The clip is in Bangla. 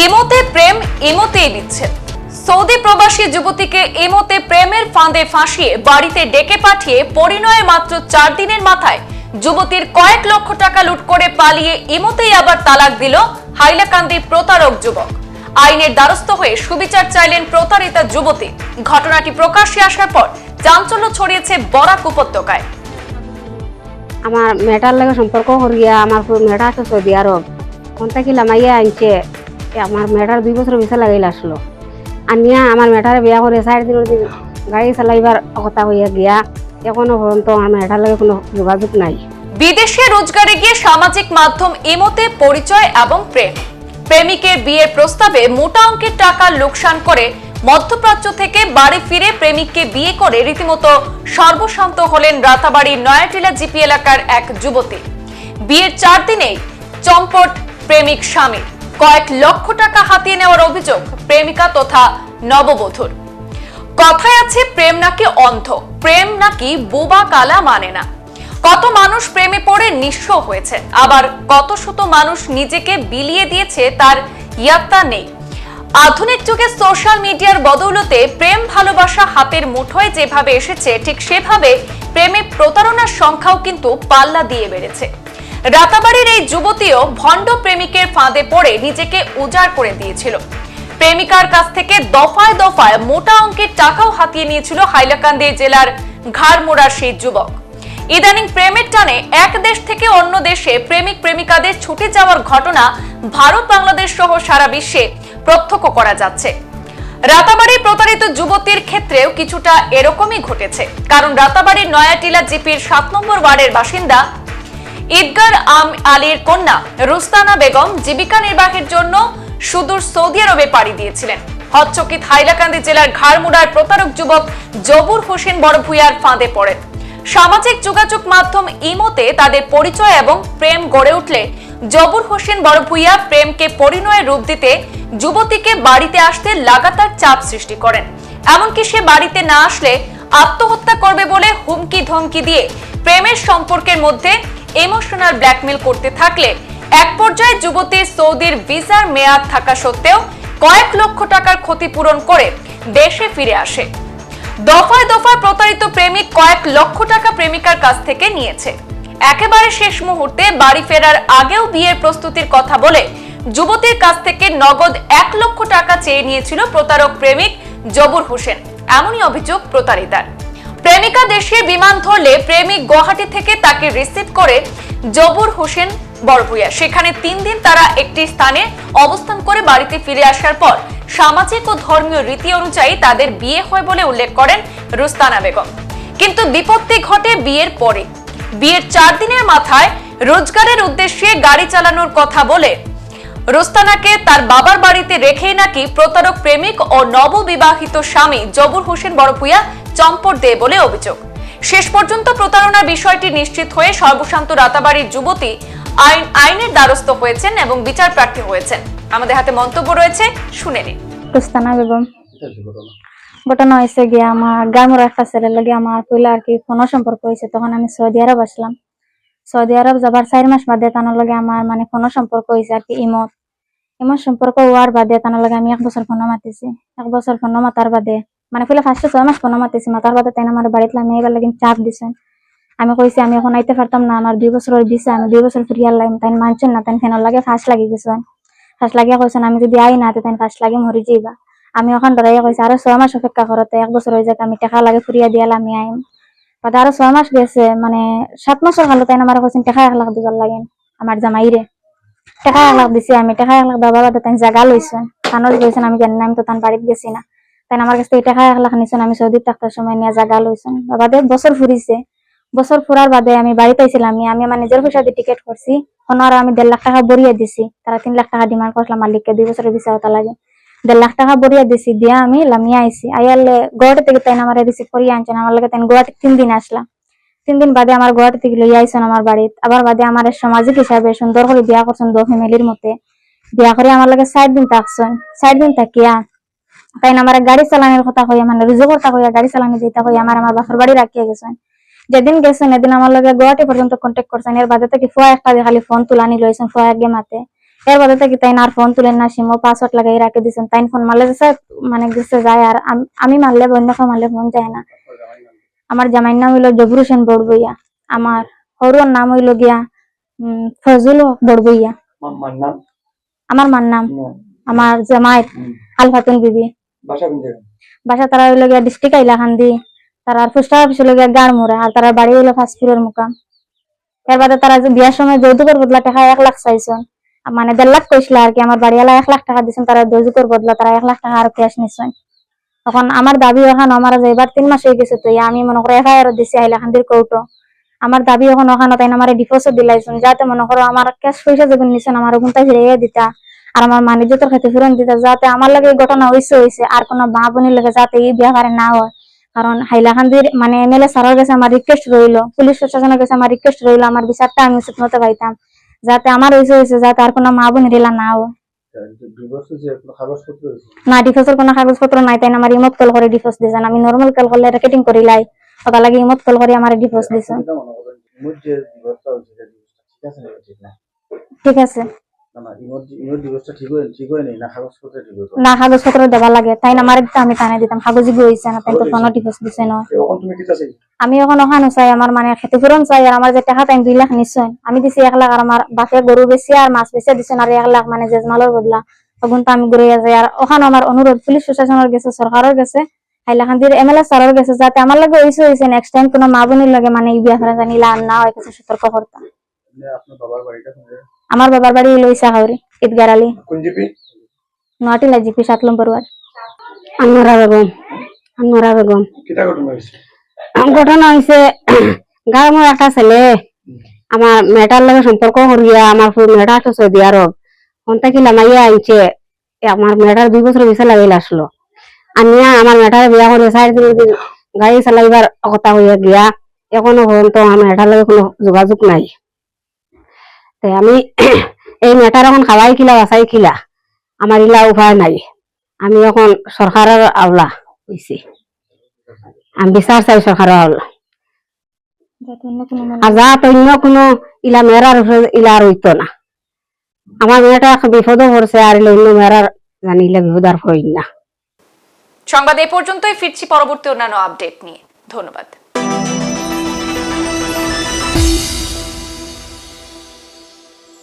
ইমোতে প্রেম ইমোতেই বিচ্ছেদ। সৌদি প্রবাসী যুবতীকে ইমোতে প্রেমের ফাঁদে ফাঁসিয়ে বাড়িতে ডেকে পাঠিয়ে পরিণয়ে মাত্র চার দিনের মাথায় যুবতীর কয়েক লক্ষ টাকা লুট করে পালিয়ে ইমোতেই আবার তালাক দিল হাইলাকান্দি প্রতারক যুবক। আইনের দ্বারস্থ হয়ে সুবিচার চাইলেন প্রতারিতা যুবতী। ঘটনাটি প্রকাশ্যে আসার পর চাঞ্চল্য ছড়িয়েছে বরাক উপত্যকায়। আমার মেয়েটার লাগে সম্পর্ক করিয়া আমার মেয়েটা আছে সৌদি আরব। কোনটা কি লামাইয়া আনছে আমার মেয়েটার দুই বছর ভিসা লাগাইল আসলো। আনিয়া আমার মেয়েটারে বিয়া করে সাইড দিন গাড়ি চালাইবার কথা হইয়া গিয়া এখনও পর্যন্ত আমার মেয়েটার লাগে কোনো যোগাযোগ নাই। বিদেশে রোজগারে গিয়ে সামাজিক মাধ্যম ইমোতে পরিচয় এবং প্রেম। প্রেমিকের বিয়ের প্রস্তাবে মোটা অঙ্কের টাকা লোকসান করে মধ্যপ্রাচ্য থেকে বাড়ি ফিরে প্রেমিককে বিয়ে করে রীতিমতো সর্বশান্ত হলেন রাতাবাড়ির নয়াটিলা জিপি এলাকার এক যুবতী। বিয়ের চার দিনেই চম্পট প্রেমিক স্বামী। কয়েক লক্ষ টাকা হাতিয়ে নেওয়ার অভিযোগ প্রেমিকা তথা নববধূর। কথায় আছে, প্রেম নাকি অন্ধ, প্রেম নাকি বোবা কালা মানে না। কত মানুষ প্রেমে পড়ে নিঃস্ব হয়েছে, আবার কত শত মানুষ নিজেকে বিলিয়ে দিয়েছে তার ইয়াত্তা নেই। আধুনিক যুগে সোশ্যাল মিডিয়ার বদৌলতে প্রেম ভালোবাসা হাতের মুঠোয় যেভাবে এসেছে, ঠিক সেভাবে প্রেমে প্রতারণার সংখ্যাও কিন্তু পাল্লা দিয়ে বেড়েছে। রাতাবাড়ির এই যুবতীও ভণ্ড প্রেমিকের ফাঁদে পড়ে নিজেকে উজাড় করে দিয়েছিল। প্রেমিকার কাছ থেকে দফায় দফায় মোটা অঙ্কের টাকাও হাতিয়ে নিয়েছিল হাইলাকান্দি জেলার ঘাড়মোড়ার সেই যুবক। ইদানিং প্রেমের টানে এক দেশ থেকে অন্য দেশে প্রেমিক প্রেমিকাদের ছুটে যাওয়ার ঘটনা ভারত বাংলাদেশ সহ সারা বিশ্বে প্রত্যক্ষ করা যাচ্ছে। রাতাবাড়ি প্রতারিত যুবতীর ক্ষেত্রেও কিছুটা এরকমই ঘটেছে। কারণ রাতাবাড়ির নয়াটিলা জিপির সাত নম্বর ওয়ার্ডের বাসিন্দা ঈদগার আম আলীর কন্যা রুস্তানা বেগম জীবিকা নির্বাহের জন্য সুদূর সৌদি আরবে পাড়ি দিয়েছিলেন। হচ্চকিত হাইলাকান্দি জেলার ঘাড়মুড়ার প্রতারক যুবক জবুর হোসেন বড়ভুইয়ার ফাঁদে পড়েন। সামাজিক যোগাযোগ মাধ্যম ইমোতে তাদের পরিচয় এবং প্রেম গড়ে উঠলে জবুর হোসেন বড়ভুইয়া প্রেমকে পরিণয়ের রূপ দিতে যুবতীকে বাড়িতে আসতে লাগাতার চাপ সৃষ্টি করেন। এমনকি সে বাড়িতে না আসলে আত্মহত্যা করবে বলে হুমকি ধমকি দিয়ে প্রেমের সম্পর্কের মধ্যে ইমোশনাল ব্ল্যাকমেল করতে থাকলে এক পর্যায়ে যুবতী সৌদির ভিসার মেয়াদ থাকা সত্ত্বেও কয়েক লক্ষ টাকার ক্ষতিপূরণ করে দেশে ফিরে আসে। দফায় দফায় প্রতারিত প্রেমিক কয়েক লক্ষ টাকা প্রেমিকার কাছ থেকে নিয়েছে। একেবারে শেষ মুহূর্তে বাড়ি ফেরার আগেও বিয়ের প্রস্তুতির কথা বলে যুবতীর কাছ থেকে নগদ এক লক্ষ টাকা চেয়ে নিয়েছিল প্রতারক প্রেমিক জবুর হোসেন। এমনই অভিযোগ প্রতারিতার। প্রেমিকা দেশের বিমান ধরলে প্রেমিক গুয়াহাটি থেকে তাকে রিসিভ করে জবুর হোসেন বড়ভুইয়া সেখানে তিন দিন তারা একটি স্থানে অবস্থান করে বাড়িতে ফিরে আসার পর সামাজিক ও ধর্মীয় রীতি অনুযায়ী তাদের বিয়ে হয় বলে উল্লেখ করেন রুস্তানা বেগম। কিন্তু বিপত্তি ঘটে বিয়ের পরে। বিয়ের চার দিনের মাথায় রোজগারের উদ্দেশ্যে গাড়ি চালানোর কথা বলে রোস্তানাকে তার বাবার বাড়িতে রেখেই নাকি প্রতারক প্রেমিক ও নববিবাহিত স্বামী জবুর হোসেন বড়পুয়া চম্পট দেয় বলে অভিযোগ। শেষ পর্যন্ত প্রতারণার বিষয়টি নিশ্চিত হয়ে সর্বশান্ত রাতাবাড়ির যুবতী আইন আইনের দ্বারস্থ হয়েছেন এবং বিচার প্রার্থী হয়েছেন। আমাদের হাতে মন্তব্য রয়েছে শুনে নিন। রুস্তানা বেগম। ঘটনা। হয়েছে গিয়ে আমার গ্রামের একটা ছেলের লাগে আমার পইলা আর কি ফোন সম্পর্ক হয়েছে তখন আমি সৌদি আরব আসলাম। সৌদি আরব যাবার চার মাস বাদে তানোর লগে আমার মানে ফোন সম্পর্ক হয়েছে আর কি ইমত। ইমত সম্পর্ক হওয়ার বাদে তানোর লগে আমি এক বছর ফোন মাতিছি। এক বছর ফোন মাতার বাদে মানে পইলা ফার্স্টে ছয় মাস ফোন মাতিছি মাতার বাদে তাই আমার বাড়িতে আমি এবার লাগে চাপ দিছেন আমি কইছি, আমি এখন আইতে পারতাম না, আমার দুই বছরের দিছে, আমি দুই বছর ফিরিয়ার লাইম তাই মানছেন না, তাই ফেনার লাগে ফাঁস লাগি গেছেন ফাঁস লাগিয়া কইছেন আমি যদি আই না তাই ফাঁস লাগি মরি যাইবা। আমি ওখান ধরাইয়া কইছি, আরও ছয় মাস অপেক্ষা করতে এক বছর হয়ে যাক, আমি টাকা লাগে ফুরিয়া দিয়াল আমি আইম। বাদে আরও ছয় মাস গেছে মানে সাত মাসের ভালো তাই আমার কইছেন, টাকা এক লাখ দিবার লাগে আমার জামাইরে টাকা এক লাখ দিছি আমি, টাকা এক লাখ দেওয়ার বাদে তাই জায়গা লইছেন থানোর আমি জানি না, আমি তো তান বাড়িতে গেছি না। তাই আমার কাছে এই টাকা এক লাখ নিছেন, আমি সৌদিত থাকতার সময় নিয়ে জায়গা লইছেন। বাদে বছর ফুরিছে, বছর ফুরার বাদে আমি বাড়িতে আইছিলাম আমি আমি আমার নিজের পয়সা দিয়ে টিকিট করছি ওনারা আমি দেড় লাখ টাকা বরিয়ে দিছি, তারা তিন লাখ টাকা ডিমান্ড করলাম মালিককে দুই বছরের ভিসা হতা লাগে। দেড় লাখ টাকা বরিয়া দিছি, দিয়া আমি লামিয়া আইছি। আইয়ালে গুয়াহাটি থেকে তাই আমার রিসিভ করিয়া আনছেন, আমার লাগে তাই গুয়াহাটি তিন দিন আসলাম তিন দিন বাদে আমার গুয়াহাটি থেকে লইয়া আইছেন আমার বাড়িতে। আবার বাদে আমার সামাজিক হিসাবে সুন্দর করে বিয়া করছেন, দো ফ্যামিলির মতে বিয়া করে আমার লাগে ষাট দিন থাকছেন। ষাট দিন থাকিয়া তাই আমার গাড়ি চালানোর কথা কইয়া মানে রুজু কথা কইয়া গাড়ি চালানো যেটা কইয়া আমার আমার বাসার বাড়ি রাখিয়া গেছেন। যেদিন গেছেন এদিন আমার লগে গুয়াহাটি পর্যন্ত কন্ট্যাক্ট করছেন এর বাদে থেকে ফুয়া একটা খালি ফোন তুলানি লইছেন ফুয়া আগে মাতে। এর বাদে থেকে তাই আর ফোন তুলেন না সিমও পাসওয়ার্ড লাগাই রাখে দিছেন। তাই ফোন মারলে গেছে মানে গেছে যায় আর আমি মারলে অন্য কেউ মারলে ফোন যায় না। আমার জামাইর নাম হইল জবর হোসেন বড়বইয়া আমার হরুর নাম হইল গিয়া উম, ফজল বড়বইয়া আমার মার নাম? আমার জামাই। আল ফাতুন বিবি। বাসা তারা হইল গিয়া ডিস্ট্রিক্ট আইলাকান্দি তার পোস্ট অফিস হইল গিয়া গাড়মুড়া আর তার বাড়ি হইল ফাঁসপুরের মুকাম। এর বাদে তারা বিয়ার সময় যৌতুকের বদলা টাকা এক লাখ চাইছেন। মানে দেড় লাখ কইছিল আর কি, আমার বাড়িওয়ালা এক লাখ টাকা দিছেন, তারা যৌতুকের বদলা তারা এক লাখ টাকা আর ক্যাশ নিছেন। তখন আমার দাবি এখন, আমার যে এবার তিন মাস হয়ে গেছে তো, আমি মনে করো এফআইআর দিছি হাইলাকান্দির কৌটো। আমার দাবি এখন ওখানে তাই আমার ডিভোর্সও দিলাইছেন, যাতে মনে করো আমার ক্যাশ পয়সা যখন নিছেন আমার ওখান তাই ফিরিয়ে দিতা। আর আমার মানিজ্যতের ক্ষেত্রে ফেরত দিতা যাতে আমার লাগে ঘটনা হয়েছে হয়েছে আর কোনো মা বোনের লাগে যাতে এই বিয়া হারে না হয়। কারণ হাইলাকান্দির মানে এমএলএ স্যারের কাছে আমার রিকোয়েস্ট রইল পুলিশ প্রশাসনের কাছে আমার রিকোয়েস্ট রইল আমার বিচারটা আমি উচিত মতো পাইতাম। যাতে আমার হয়েছে হয়েছে যাতে আর কোনো মা বোনের এলা না হয়। না ডিফেন্সের কোনো কাগজপত্র নাই তাই আমার ইমত কল করে ডিফেন্স দিয়েছেন। আমি নর্মাল কল করলে রেকেটিং করি লাই। ওটা লাগে ইমত কল করে আমার ডিফেন্স দিয়েছেন। মনে ঠিক আছে। না না কাগজপত্র দেওয়া লাগে তাই না? আমি টানে দিতাম কাগজ গিয়ে হয়েছে না তাই তো কোনো ডিফেন্স দিছে না। আমি এখন ওখানে চাই আমার মানে ক্ষতিপূরণ চাই আর আমার যে টাকা তাই দুই লাখ নিশ্চয়। আমি দিছি এক লাখ আর আমার বাপে গরু বেশি আর মাছ বেশি দিছেন আর এক লাখ মানে জেজমালের বদলা। তখন তো আমি ঘুরে যাই আর ওখানে আমার অনুরোধ পুলিশ প্রশাসনের গেছে সরকারের গেছে হাইলাকান্দির এমএলএ স্যারের গেছে যাতে আমার লাগে হয়েছে হয়েছে নেক্সট টাইম কোনো মা বোনের লাগে মানে এই বিয়া ফেরা জানিলা আর না হয় কাছে সতর্ক করতাম আপনার বাবার বাড়িটা কোন? জায়গায় আমার বাবার বাড়ি লইসা হাওরি ঈদগার আলী। কোন জিপি? সাত নম্বর ওয়ার্ড। আনোয়ারা বেগম আনোয়ারা বেগম। কিটা ঘটনা হয়েছে? ঘটনা হয়েছে গাঁর মোর একটা ছেলে আমার মেয়েটার লগে সম্পর্ক করিয়া আমার মেয়েটা আছে সৌদি আরব কোনটা কি লামাইয়া আনছে এ আমার মেয়েটার দুই বছর ভিসা লাগাইল আসলো আনিয়া আমার মেয়েটার বিয়া করে সাইড দিন গাড়ি চালাইবার কথা হইয়া গিয়া এখনও পর্যন্ত আমার মেয়েটার লগে কোনো যোগাযোগ নাই। তাই আমি এই মেয়েটার এখন খাওয়াই কিলা বাসাই কিলা। আমার ইলা উপায় নাই। আমি এখন সরকারের আওলা হইছি আমি বিচার চাই সরকারের আওলা আর যা অন্য কোনো ইলা মেয়েরার ইলা আর হইতো না আমার মেয়েটা বিপদও পড়ছে আর ইলা অন্য মেয়েরার জানিলে বিপদ আর হই না। সংবাদ এ পর্যন্তই ফিরছি পরবর্তী অন্যান্য আপডেট নিয়ে। ধন্যবাদ।